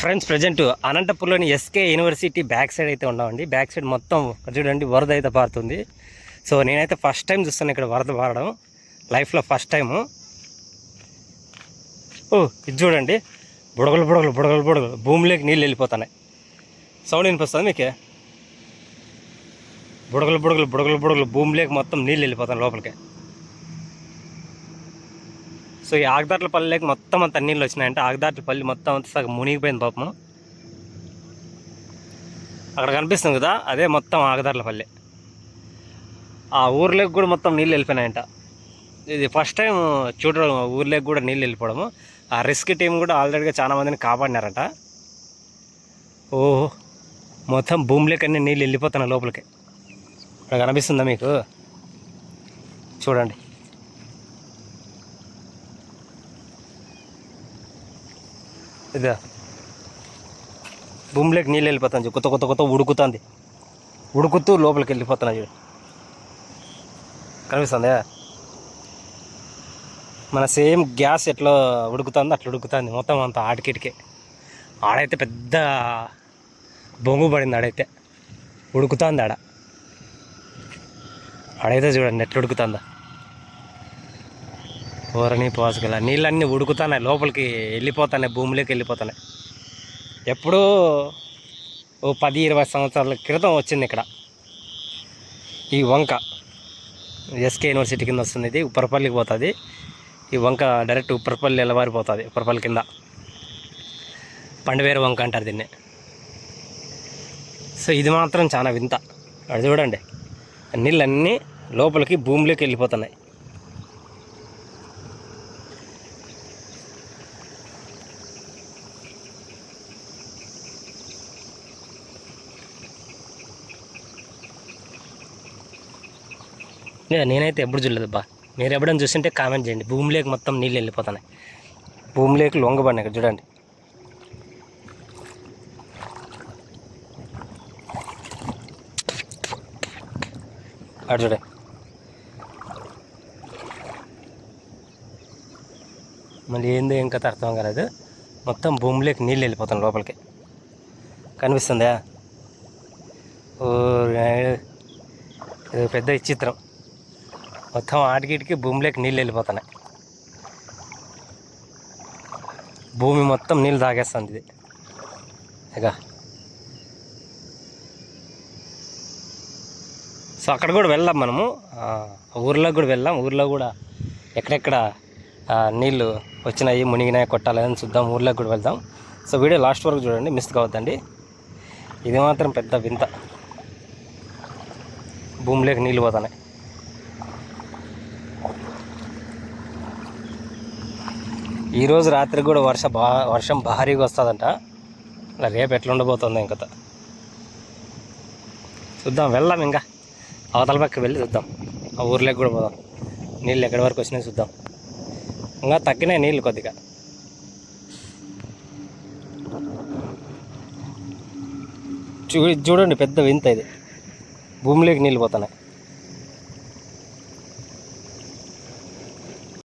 Friends present అనంతపూర్లోని SK university back side అయితే ఉన్నామండి. బ్యాక్ సైడ్ మొత్తం చూడండి వరద అయితే పారుతుంది. సో నేనైతే ఫస్ట్ టైం చూస్తాను ఇక్కడ వరద పారడం. లైఫ్లో ఫస్ట్ టైము. ఓ ఇది చూడండి. బుడగలు బుడగలు బుడగలు బుడగలు. భూమిలోకి నీళ్ళు వెళ్ళిపోతున్నాయి. సౌండ్ వినిపిస్తుంది మీకే? బుడగలు బుడగలు బుడగలు బుడగలు భూమిలోకి మొత్తం నీళ్ళు వెళ్ళిపోతాను లోపలికి. సో ఈ ఆగదాట్ల పల్లెకి మొత్తం అంత నీళ్ళు వచ్చినాయంటే ఆగదాట్ల పల్లి మొత్తం అంతా సగం మునిగిపోయింది పాపం. అక్కడ కనిపిస్తుంది కదా అదే మొత్తం ఆగదాట్ల పల్లె ఆ ఊర్లోకి కూడా మొత్తం నీళ్ళు వెళ్ళిపోయినాయంట. ఇది ఫస్ట్ టైం చూడడం ఊర్లోకి కూడా నీళ్ళు వెళ్ళిపోవడము. ఆ రిస్క్ టీం కూడా ఆల్రెడీగా చాలా మందిని కాపాడినారట. ఓ మొత్తం భూమిలోకి అన్ని నీళ్ళు వెళ్ళిపోతున్నాయి లోపలికి. ఇక్కడ కనిపిస్తుందా మీకు? చూడండి. ఇదా భూమిలోకి నీళ్ళు వెళ్ళిపోతుంది కొత్త కొత్త కొత్త ఉడుకుతుంది. ఉడుకుతూ లోపలికి వెళ్ళిపోతున్నాయి చూడు. కనిపిస్తుందా? మన సేమ్ గ్యాస్ ఎట్లా ఉడుకుతుందో అట్లా ఉడుకుతుంది. మొత్తం అంత ఆడికిటికే ఆడైతే పెద్ద బొంగు పడింది ఆడైతే. ఉడుకుతుంది ఆడ. ఆడైతే చూడండి ఎట్లా ఉడుకుతుందా. ఊరని పోసుకెళ్ళ నీళ్ళన్నీ ఉడుకుతున్నాయి లోపలికి వెళ్ళిపోతున్నాయి భూమిలోకి వెళ్ళిపోతున్నాయి ఎప్పుడూ ఓ పది ఇరవై సంవత్సరాల క్రితం వచ్చింది ఇక్కడ. ఈ వంక ఎస్కే యూనివర్సిటీ కింద వస్తుంది ఇది ఉప్పరపల్లికి పోతుంది. ఈ వంక డైరెక్ట్ ఉప్పరపల్లి ఎలవారిపోతుంది ఉప్పరపల్లి కింద. పండువేరు వంక అంటారు దీన్ని. సో ఇది మాత్రం చాలా వింత. అది చూడండి. నీళ్ళన్నీ లోపలికి భూమిలోకి వెళ్ళిపోతున్నాయి. నేనైతే ఎప్పుడు చూడలేదు బా మీరు ఎప్పుడైనా చూస్తుంటే కామెంట్ చేయండి. భూమి లేక మొత్తం నీళ్ళు వెళ్ళిపోతున్నాయి. భూమిలోకి లొంగబడినాయి ఇక్కడ చూడండి. అటు చూడండి. మళ్ళీ ఏందో ఏం కథ అర్థం కాలేదు. మొత్తం భూమిలోకి నీళ్ళు వెళ్ళిపోతాను లోపలికి. కనిపిస్తుందా? ఓ పెద్ద విచిత్రం. మొత్తం ఆడికిటికి భూమిలోకి నీళ్ళు వెళ్ళిపోతున్నాయి. భూమి మొత్తం నీళ్ళు తాగేస్తుంది ఇది. ఇక సో అక్కడ కూడా వెళ్ళాం మనము. ఆ, ఊర్లో కూడా వెళ్ళాం ఊర్లో కూడా ఎక్కడెక్కడ నీళ్ళు వచ్చినాయి మునిగినాయి కొట్టాలని చూద్దాం. ఊర్లోకి కూడా వెళ్దాం. సో వీడియో లాస్ట్ వరకు చూడండి. మిస్ కావద్దండి. ఇది మాత్రం పెద్ద వింత. భూమిలోకి నీళ్ళు పోతున్నాయి. ఈరోజు రాత్రి కూడా వర్ష బా వర్షం భారీగా వస్తుందంట. రేపు ఎట్లా ఉండబోతుందో ఇంకత. చూద్దాం వెళ్దాం ఇంకా. అవతల పక్క వెళ్ళి చూద్దాం. ఆ ఊర్లోకి కూడా పోదాం. నీళ్ళు ఎక్కడి వరకు వచ్చినాయి చూద్దాం. ఇంకా తగ్గినాయి నీళ్ళు కొద్దిగా. చూ చూడండి పెద్ద వింత ఇది. భూమిలోకి నీళ్ళు పోతున్నాయి.